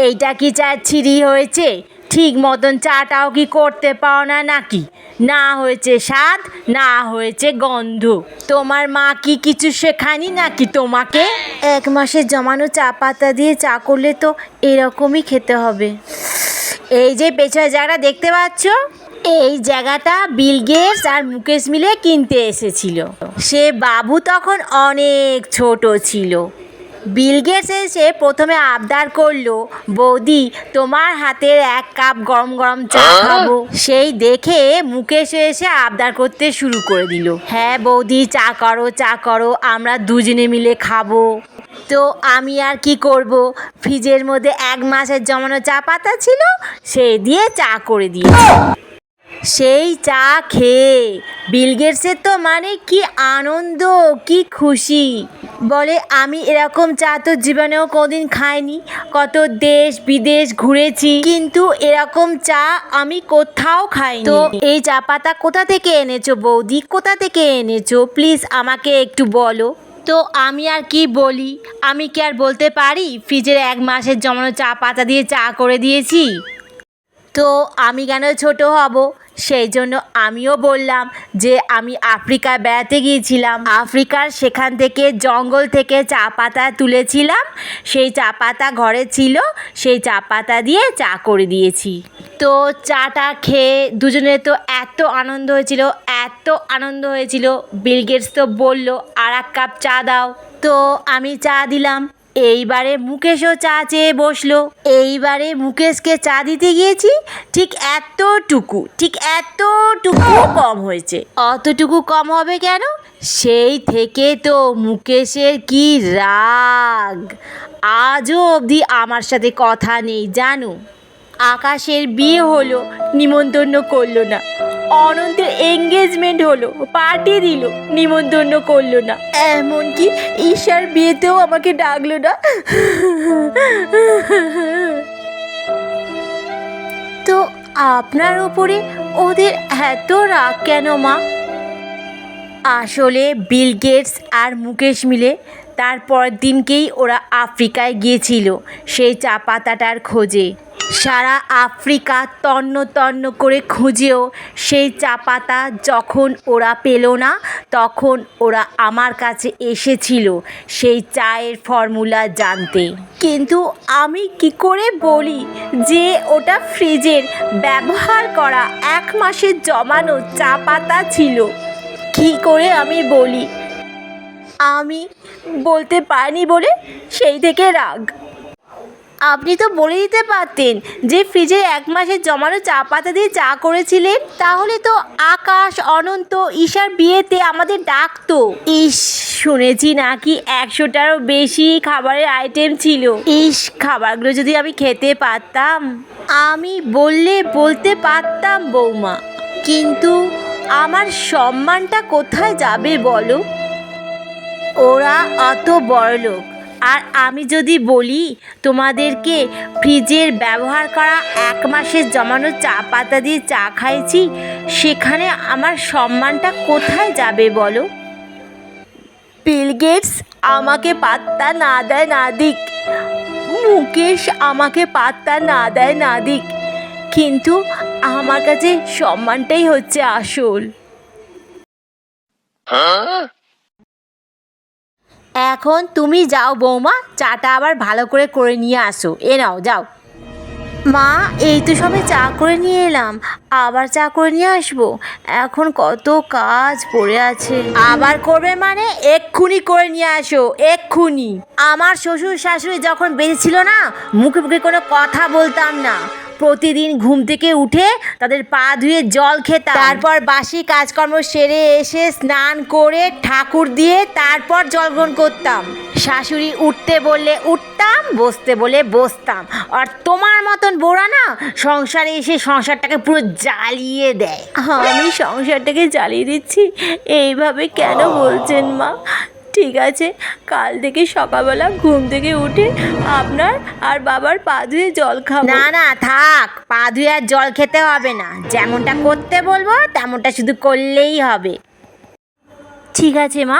এইটা কি চা ছিরি হয়েছে? ঠিক মতন চাটাও কি করতে পাও না নাকি? না হয়েছে স্বাদ না হয়েছে গন্ধ। তোমার মা কি কিছু শেখায়নি নাকি তোমাকে? এক মাসের জমানো চা পাতা দিয়ে চা করলে তো এরকমই খেতে হবে। এই যে পেছনের জায়গাটা দেখতে পাচ্ছ? এই জায়গাটা বিল গেটস আর মুকেশ মিলে কিনতে এসেছিল। সে বাবু তখন অনেক ছোট ছিল। বিল গেটস এসে প্রথমে আবদার করল বৌদি তোমার হাতের এক কাপ গরম গরম চা খাব। সেই দেখে মুকেশ এসে আবদার করতে শুরু করে দিল। হ্যাঁ বৌদি চা করো চা করো আমরা দুজনে মিলে খাব। তো আমি আর কি করব? ফ্রিজের মধ্যে এক মাসের জমানো চা পাতা ছিল সেই দিয়ে চা করে দিয়েছি। সেই চা খেয়ে। বিলগেটসের তো মানে কি আনন্দ, কি খুশি। বলে, আমি এরকম চা তো জীবনেও কোনোদিন খাইনি। কত দেশ বিদেশ ঘুরেছি, কিন্তু এরকম চা আমি কোথাও খাইনি। তো এই চা পাতা কোথা থেকে এনেছো বৌদি? কোথা থেকে এনেছো? প্লিজ আমাকে একটু বলো। তো আমি আর কি বলি? আমি কি আর বলতে পারি? ফ্রিজের এক মাসের জমানো চা পাতা দিয়ে চা করে দিয়েছি? তো আমি কেন ছোট হব? সেই জন্য আমিও বললাম যে আমি আফ্রিকায় বেড়াতে গিয়েছিলাম। আফ্রিকার সেখান থেকে জঙ্গল থেকে চা পাতা তুলেছিলাম। সেই চা পাতা ঘরে ছিল। সেই চা পাতা দিয়ে চা করে দিয়েছি। তো চাটা খেয়ে দুজনে তো এত আনন্দ হয়েছিল, এত আনন্দ হয়েছিল। বিল গেটস তো বলল, আর এক কাপ চা দাও। তো আমি চা দিলাম। এইবারে মুকেশও চা চেয়ে বসল। এইবারে মুকেশকে চা দিতে গিয়েছি, ঠিক এতটুকু ঠিক এতটুকু কম হয়েছে। অতটুকু কম হবে কেন? সেই থেকে তো মুকেশের কি রাগ। আজও অবধি আমার সাথে কথা নেই, জানো? আকাশের বিয়ে হলো, নিমন্ত্রণ করল না। অনন্তের এঙ্গেজমেন্ট হলো পার্টি দিল, নিমন্ত্রণ করল না। এমনকি ঈশার বিয়েতেও আমাকে ডাকলো না। তো আপনার ওপরে ওদের এত রাগ কেন, মা? আসলে বিল গেটস আর মুকেশ মিলে তারপর দিনকেই ওরা আফ্রিকায় গিয়েছিল, সেই চা পাতাটার খোঁজে। সারা আফ্রিকা তন্ন তন্ন করে খুঁজেও সেই চা পাতা যখন ওরা পেল না, তখন ওরা আমার কাছে এসেছিল সেই চায়ের ফর্মুলা জানতে। কিন্তু আমি কি করে বলি যে ওটা ফ্রিজের ব্যবহার করা এক মাসের জমানো চা পাতা ছিল? কি করে আমি বলি? আমি বলতে পারিনি বলে সেই থেকে রাগ। আপনি তো বলে দিতে পারতেন যে ফ্রিজে এক মাসের জমানো চা পাতা দিয়ে চা করেছিলেন। তাহলে তো আকাশ, অনন্ত, ঈশার বিয়েতে আমাদের ডাকতো। ইস, শুনেছি নাকি একশোটারও বেশি খাবারের আইটেম ছিল। ইস, খাবারগুলো যদি আমি খেতে পারতাম। আমি বললে বলতে পারতাম, বৌমা। কিন্তু আমার সম্মানটা কোথায় যাবে বলো? ওরা অত বড়লোক। আর আমি যদি বলি তোমাদেরকে ফ্রিজের ব্যবহার করা এক মাসের জমানো চা পাতা দিয়ে চা খাইছি সেখানে আমার সম্মানটা কোথায় যাবে বলো? বিল গেটস আমাকে পাত্তা না দেয় না দিক মুকেশ আমাকে পাত্তা না দেয় না দিক কিন্তু আমার কাছে সম্মানটাই হচ্ছে আসল। এখন তুমি যাও বৌমা, চাটা আবার ভালো করে করে নিয়ে আসো। এ নাও, যাও। মা, এই তো সবে চা করে নিয়ে এলাম, আবার চা করে নিয়ে আসব। এখন কত কাজ পড়ে আছে। আবার করবে মানে? এক্ষুনি করে নিয়ে আসো, এক্ষুনি। আমার শ্বশুর শাশুড়ি যখন বেঁচে ছিল না, মুখে মুখে কোনো কথা বলতাম না। প্রতিদিন ঘুম থেকে উঠে তাদের পা ধুয়ে জল খেতাম। তারপর বাসি কাজকর্ম সেরে এসে স্নান করে ঠাকুর দিয়ে তারপর জল গ্রহণ করতাম। শাশুড়ি উঠতে বললে উঠতাম, বসতে বলে বসতাম। আর তোমার মতন বোরা না সংসারে এসে সংসারটাকে পুরো জ্বালিয়ে দেয়। আমি সংসারটাকে জ্বালিয়ে দিচ্ছি, এইভাবে কেন বলছেন মা? ঠিক আছে কাল থেকে সকালবেলা ঘুম থেকে উঠে আপনার আর বাবার পা ধুয়ে জল খাব। না না থাক পা ধুয়ে আর জল খেতে হবে না। যেমনটা করতে বলব তেমনটা শুধু করলেই হবে। ঠিক আছে মা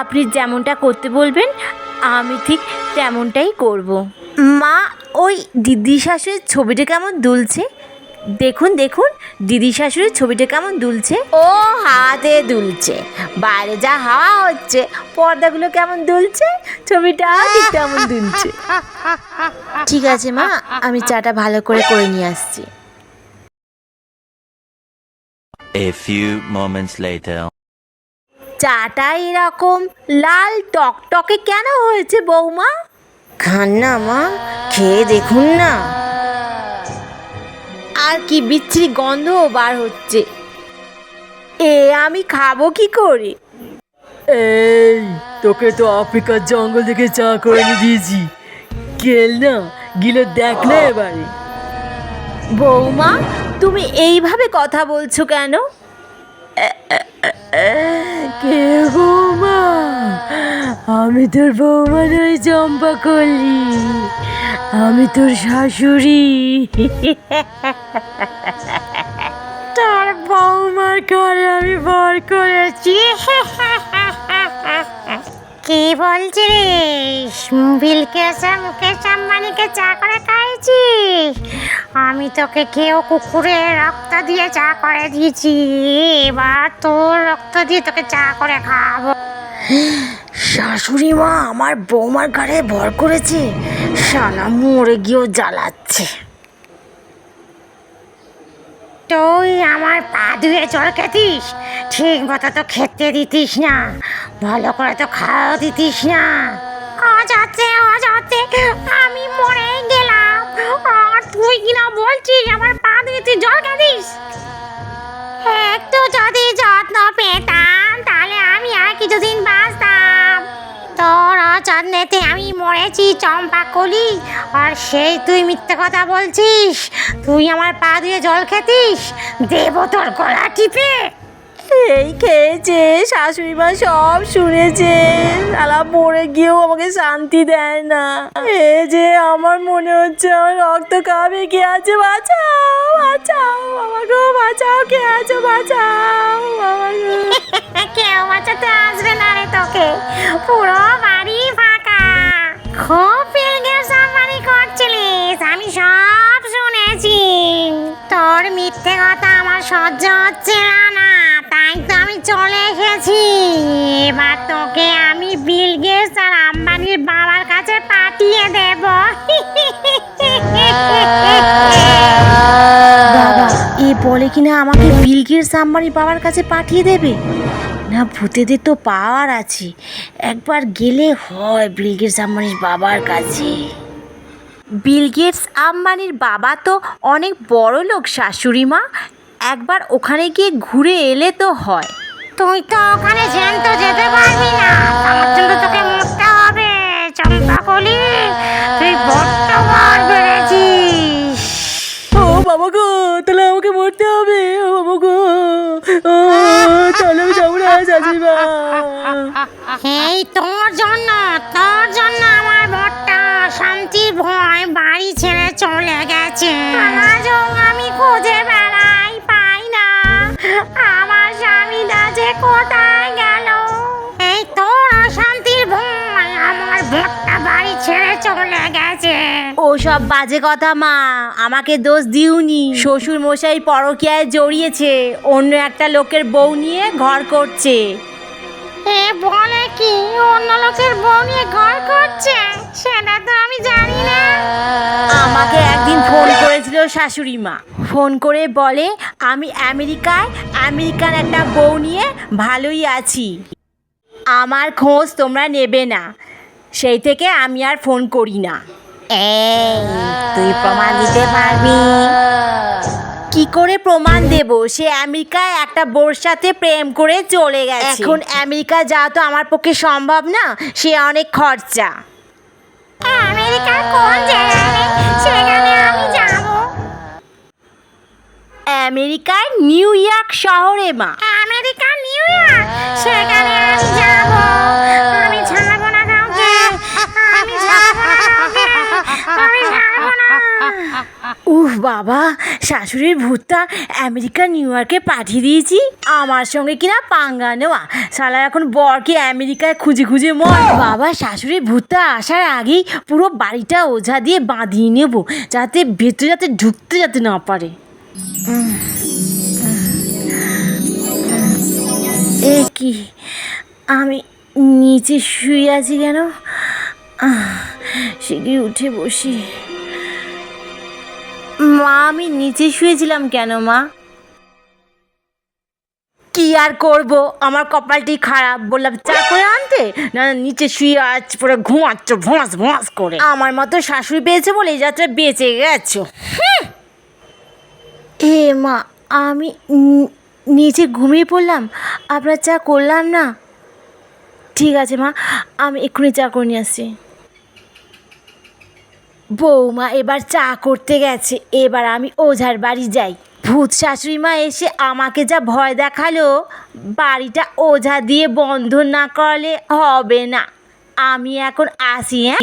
আপনি যেমনটা করতে বলবেন আমি ঠিক তেমনটাই করব। মা ওই দিদি শাশুড়ির ছবিটা কেমন দুলছে? দেখুন দেখুন দিদি শাশুড়ির ছবিটা কেমন দুলছে? ও হাতে দুলছে। বাইরে যা হাওয়া হচ্ছে পর্দাগুলো কেমন দুলছে? ছবিটা ঠিক কেমন দুলছে। ঠিক আছে মা আমি চাটা ভালো করে করে নিয়ে আসছি। A few moments later. চাটা এরকম লাল টকটকে কেন হয়েছে বৌমা? খান না মা খেয়ে দেখুন না। আর কি বিচ্ছিরি গন্ধও বার হচ্ছে। এ আমি খাব কি করে? এই তোকে তো আফ্রিকার জঙ্গল থেকে চা করে এনে দিয়েছি। গেল না গিলে দেখ না এবারে। বৌমা তুমি এইভাবে কথা বলছো কেন? কে বৌমা? আমি তোর বৌমা নই চম্পা করলি আমি তোর শাশুড়ি। তোর বৌমার ঘরে আমি বর করেছি। কি বিলকেশ আর মুকেশ আম্বানিকে চা করে খাইছিস আমি তোকে কেউ কুকুরে রক্ত দিয়ে চা করে দিয়েছি। এবার তোর রক্ত দিয়ে তোকে চা করে খাব শাশুড়ি মা আমার বৌমার ঘাড়ে ভর করেছে, শালা মরে গিয়েও জ্বালাচ্ছে। তুই আমার পা ধুয়ে জল খেতিস, ঠিক মতো তো খেতে দিতিস না, ভালো করে তো খাওয়া দিতিস না। অজাতে অজাতে আমি মরে গেলাম, আর তুই কিনা বলছিস, আমার পা ধুয়ে তুই জল খেতিস? কিছুদিন বাঁচতাম। তোর অযত্নেতে আমি মরেছি, চম্পা কলি। আর সেই তুই মিথ্যে কথা বলছিস, তুই আমার পা দিয়ে জল খেতিস, দেব তোর গলা টিপে। এই খেয়েছে শাশুড়ি মা সব শুনেছে। শালা মরে গিয়েও আমাকে শান্তি দেয় না। এ যে আমার মনে হচ্ছে আমার রক্ত খাবে কে আছে বাঁচাও বাঁচাও গো বাঁচাও, কে আছে বাঁচাও গো কেউ বাঁচাতে আসবে না রে তোকে। পুরো বাড়ি ফাঁকা। খুব পিলগে সাফারি করছিলিস, আমি সব শুনেছি। তোর মিথ্যে কথা আমার সহ্য হচ্ছে না। চলে এসেছি। এবার তোকে আমি বিল গেটস আর আম্বানির বাবার কাছে পাঠিয়ে দেব। বাবা এ বলে কিনা আমাকে বিলগের সাম্বানির বাবার কাছে পাঠিয়ে দেবে? না ভূতেদের তো পাওয়ার আছে। একবার গেলে হয় বিলগেটস আম্বানির বাবার কাছে। বিল গেটস আম্বানির বাবা তো অনেক বড় লোক শাশুড়ি মা। একবার ওখানে গিয়ে ঘুরে এলে তো হয়। তুই তো ওখানে জ্যান্ত যেতে পারবি না। তার জন্য তোকে মরতে হবে চম্পা কলি। তুই বড্ড বেড়েছিস। ও বাবা গো তাহলে আমাকে মরতে হবে? ও বাবা গো ও তাহলে আমি যাব না শাশুড়ি এই তোর জন্য তোর জন্য আমার বরটা শান্তির ভয় বাড়ি ছেড়ে চলে গেছে। আজও আমি খুঁজে কোথায় গেল? এই তো অশান্তির ভয় আমার ভোটটা বাড়ি ছেড়ে চলে গেছে। ও সব বাজে কথা, মা। আমাকে দোষ দিওনি। শ্বশুর মশাই পরকিয়ায় জড়িয়েছে। অন্য একটা লোকের বউ নিয়ে ঘর করছে। বলে কি? অন্য লোকের বউ নিয়ে ঘর করছে? সেটা তো আমি জানি না। আমাকে একদিন ফোন করেছিল শাশুড়ি মা। ফোন করে বলে আমি আমেরিকায় আমেরিকান একটা বউ নিয়ে ভালোই আছি। আমার খোঁজ তোমরা নেবে না। সেই থেকে আমি আর ফোন করি না। এই তুই প্রমাণ দিতে পারবি। করে প্রমাণ দেব। সে আমেরিকায় একটা বোর সাথে প্রেম করে চলে গেছে। এখন আমেরিকা যাওয়া তো আমার পক্ষে সম্ভব না। সে অনেক খরচা। আমেরিকার কোন জায়গায় সেখানে আমি যাব। আমেরিকার নিউ ইয়র্ক শহরে মা। America New York. সেখানে আমি যাব। উফ বাবা, শাশুড়ির ভূতটা আমেরিকা, নিউ ইয়র্কে পাঠিয়ে দিয়েছি। আমার সঙ্গে কিনা পাঙ্গা নেওয়া। শালা এখন বরকে আমেরিকায় খুঁজে খুঁজে মর। বাবা, শাশুড়ির ভূতটা আসার আগেই পুরো বাড়িটা ওঝা দিয়ে বাঁধিয়ে নেব, যাতে ভেতরে যাতে ঢুকতে যাতে না পারে। এ কি? আমি নিচে শুয়ে আছি কেন? শিগগির উঠে বসি। মা আমি নিচে শুয়েছিলাম কেন মা? কি আর করব? আমার কপালটি খারাপ। বললাম চা করে আনতে? না নিচে শুয়ে আজ পুরো ঘুমাচ্ছ ভোঁস ভোঁস করে। আমার মতো শাশুড়ি পেয়েছে বলে এই যাত্রা বেঁচে গেছো। এ মা আমি নিচে ঘুমিয়ে পড়লাম। আপনার চা করলাম না? ঠিক আছে মা আমি এক্ষুনি চা করে নিয়ে আসছি। বৌমা এবার চা করতে গেছে, এবার আমি ওঝার বাড়ি যাই। ভূত শাশুড়ি মা এসে আমাকে যা ভয় দেখাল, বাড়িটা ওঝা দিয়ে বন্ধ না করলে হবে না। আমি এখন আসি হ্যাঁ?